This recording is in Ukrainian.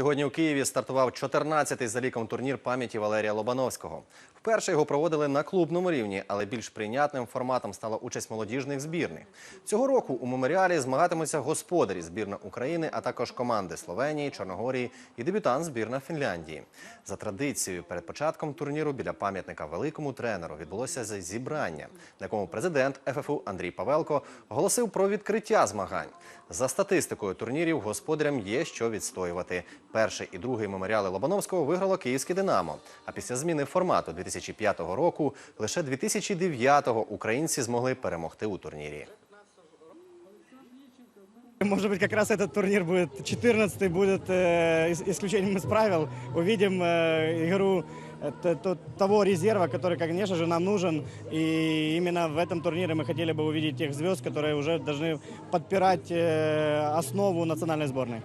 Сьогодні у Києві стартував 14-й за ліком турнір пам'яті Валерія Лобановського. Вперше його проводили на клубному рівні, але більш прийнятним форматом стала участь молодіжних збірних. Цього року у меморіалі змагатимуться господарі збірна України, а також команди Словенії, Чорногорії і дебютант збірна Фінляндії. За традицією, перед початком турніру біля пам'ятника великому тренеру відбулося зібрання, на якому президент ФФУ Андрій Павелко оголосив про відкриття змагань. За статистикою турнірів господарям є що відстоювати. Перший і другий меморіали Лобановського виграло київське Динамо. А після зміни формату 2005 року лише 2009-го українці змогли перемогти у турнірі. Может быть, как раз этот турнир будет 14 будет э, ис- исключением из правил. Увидим э, игру э, т- т- того резерва, который, конечно же, нам нужен. И именно в этом турнире мы хотели бы увидеть тех звезд, которые уже должны подпирать э, основу национальной сборной.